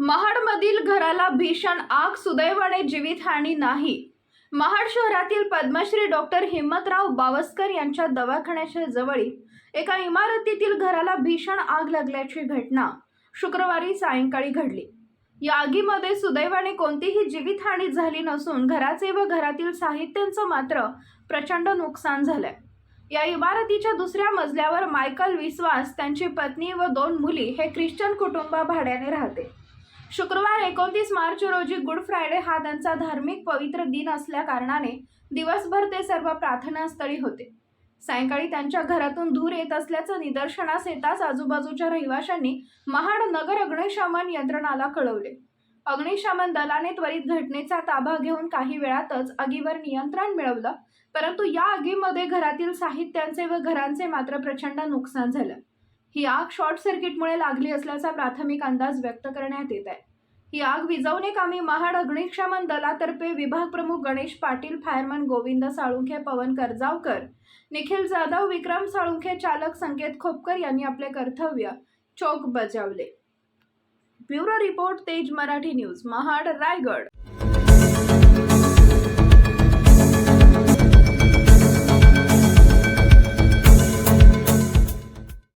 महाडमधील घराला भीषण आग सुदैवाने जीवितहानी नाही. महाड शहरातील पद्मश्री डॉक्टर हिम्मतराव बावस्कर यांच्या दवाखान्याच्या जवळील एका इमारतीतील घराला भीषण आग लागल्याची घटना शुक्रवारी सायंकाळी घडली. या आगीमध्ये सुदैवाने कोणतीही जीवितहानी झाली नसून घराचे व घरातील साहित्यांचं मात्र प्रचंड नुकसान झालंय. या इमारतीच्या दुसऱ्या मजल्यावर मायकल विश्वास त्यांची पत्नी व दोन मुली हे ख्रिश्चन कुटुंब भाड्याने राहते. शुक्रवार एकोणतीस मार्च रोजी गुड फ्रायडे हा त्यांचा धार्मिक पवित्र दिन असल्या कारणाने दिवसभर ते सर्व प्रार्थनास्थळी होते. सायंकाळी त्यांच्या घरातून धूर येत असल्याचं निदर्शनास येताच आजूबाजूच्या रहिवाशांनी महाड नगर अग्निशमन यंत्रणाला कळवले. अग्निशमन दलाने त्वरित घटनेचा ताबा घेऊन काही वेळातच आगीवर नियंत्रण मिळवलं परंतु या आगीमध्ये घरातील साहित्यांचे व घरांचे मात्र प्रचंड नुकसान झालं. ही आग शॉर्ट सर्किटमुळे लागली असल्याचा प्राथमिक अंदाज व्यक्त करण्यात येत आहे. ही आग विजवणे कामी महाड अग्निशमन दलातर्फे विभाग प्रमुख गणेश पाटील फायरमन गोविंद साळुंखे पवन करजावकर निखिल जाधव विक्रम साळुंखे चालक संकेत खोपकर यांनी आपले कर्तव्य चोख बजावले. ब्युरो रिपोर्ट तेज मराठी न्यूज महाड रायगड.